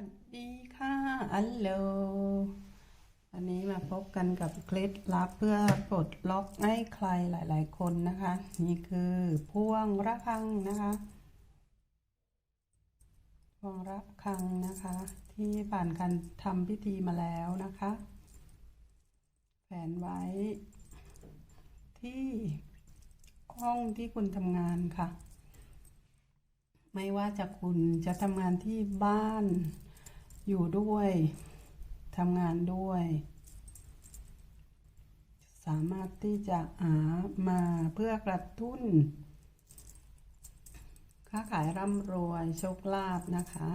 วัสดีค่ะอัลโหลวันนี้มาพบกันกับเคล็ดลับเพื่อปลดล็อกให้ใครหลาย ๆ คนนะคะ นี่คือพวงระฆังนะคะพวงระฆังนะคะ ที่ผ่านการทำพิธีมาแล้วนะคะแขวนไว้ ที่ห้องที่คุณทำงานค่ะไม่ว่าจะคุณจะทำงานที่บ้าน อยู่ด้วยทำงานด้วย สามารถที่จะหามาเพื่อกระตุ้น ค้าขายร่ำรวยโชคลาภนะคะ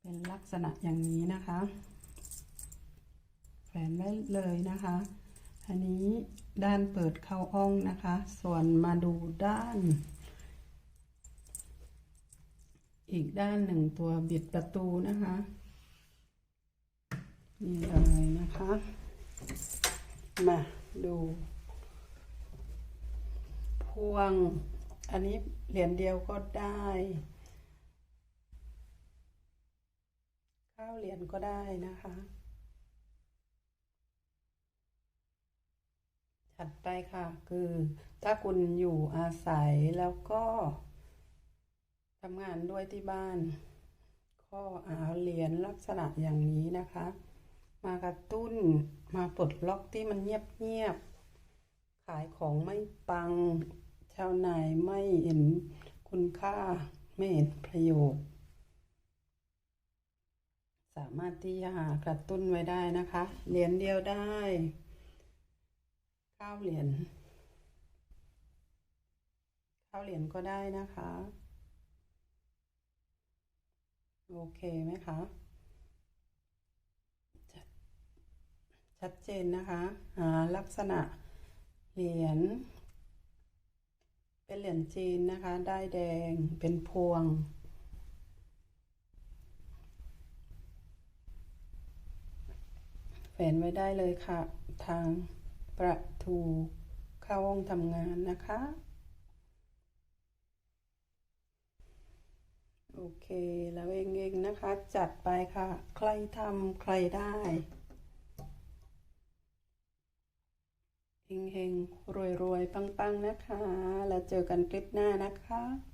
เป็นลักษณะอย่างนี้นะคะแขวนไว้เลยนะคะ อันนี้ด้านเปิดเข้าห้องนะคะ ส่วนมาดูด้าน อีกด้านหนึ่งตัวบิดประตูนะคะนี่เลยนะคะ มาดูพวง อันนี้เหรียญเดียวก็ได้ข้าวเหรียญก็ได้นะคะ ถัดไปค่ะ คือถ้าคุณอยู่อาศัยแล้วก็ ทำงานด้วยที่บ้านก็เอาเหรียญลักษณะอย่างนี้นะคะ มากระตุ้นมาปลดล็อกที่มันเงียบๆขายของไม่ปัง ชาวนายไม่เห็นคุณค่าไม่เห็นประโยชน์สามารถที่จะหากระตุ้นไว้ได้นะคะ เหรียญเดียวได้เก้าเหรียญเก้าเหรียญก็ได้นะคะ โอเคไหมคะชัดชัดเจนนะคะหาลักษณะเหรียญเป็นเหรียญจีนนะคะ ได้แดงเป็นพวง แฝนไว้ได้เลยค่ะ ทางประตูเข้าห้องทำงานนะคะ โอ เค แล้วเองๆนะคะ จัดไปค่ะ ใครทำใครได้เฮงๆรวยรวยๆปังๆ นะคะ แล้วเจอกันคลิปหน้านะคะ